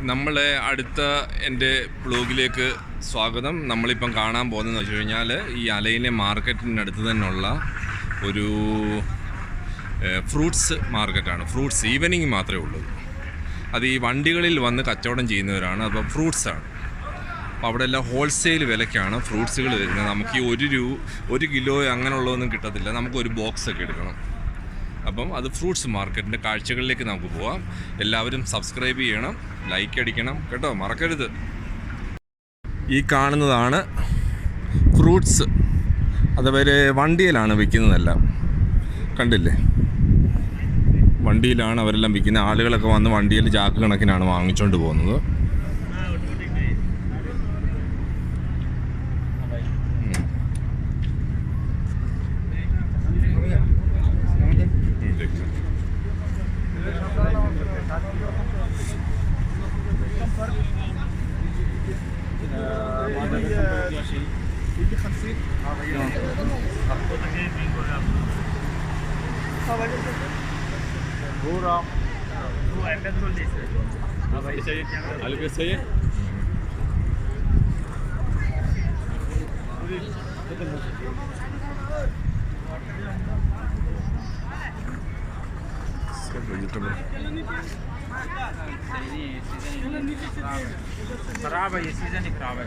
നമ്മളെ അടുത്ത എന്റെ ബ്ലോഗിലേക്ക് സ്വാഗതം. നമ്മളിപ്പം കാണാൻ പോകുന്നതെന്ന് വെച്ച് കഴിഞ്ഞാൽ ഈ അലയിലെ മാർക്കറ്റിനടുത്ത് തന്നെയുള്ള ഒരു ഫ്രൂട്ട്സ് മാർക്കറ്റാണ്. ഫ്രൂട്ട്സ് ഈവനിങ് മാത്രമേ ഉള്ളൂ. അത് ഈ വണ്ടികളിൽ വന്ന് കച്ചവടം ചെയ്യുന്നവരാണ്. അപ്പോൾ ഫ്രൂട്ട്സാണ്. അപ്പോൾ അവിടെ എല്ലാം ഹോൾസെയിൽ വിലയ്ക്കാണ് ഫ്രൂട്ട്സുകൾ വരുന്നത്. നമുക്ക് ഈ ഒരു രൂ ഒരു കിലോ അങ്ങനെയുള്ളതൊന്നും കിട്ടത്തില്ല. നമുക്ക് ഒരു ബോക്സ് ഒക്കെ എടുക്കണം. അപ്പം അത് ഫ്രൂട്ട്സ് മാർക്കറ്റിന്റെ കാഴ്ചകളിലേക്ക് നമുക്ക് പോവാം. എല്ലാവരും സബ്സ്ക്രൈബ് ചെയ്യണം ലൈക്ക് അടിക്കണം കേട്ടോ മറക്കരുത്. ഈ കാണുന്നതാണ് ഫ്രൂട്ട്സ്. അതവരെ വണ്ടിയിലാണ് വിൽക്കുന്നതെല്ലാം. കണ്ടില്ലേ? വണ്ടിയിലാണ് അവരെല്ലാം വിൽക്കുന്നത്. ആളുകളൊക്കെ വന്ന് വണ്ടിയിൽ ചാക്ക് കണക്കിനാണ് വാങ്ങിച്ചുകൊണ്ട് പോകുന്നത്. الفرق يجي सही नहीं है सीजन ही खराब है ये सीजन ही खराब है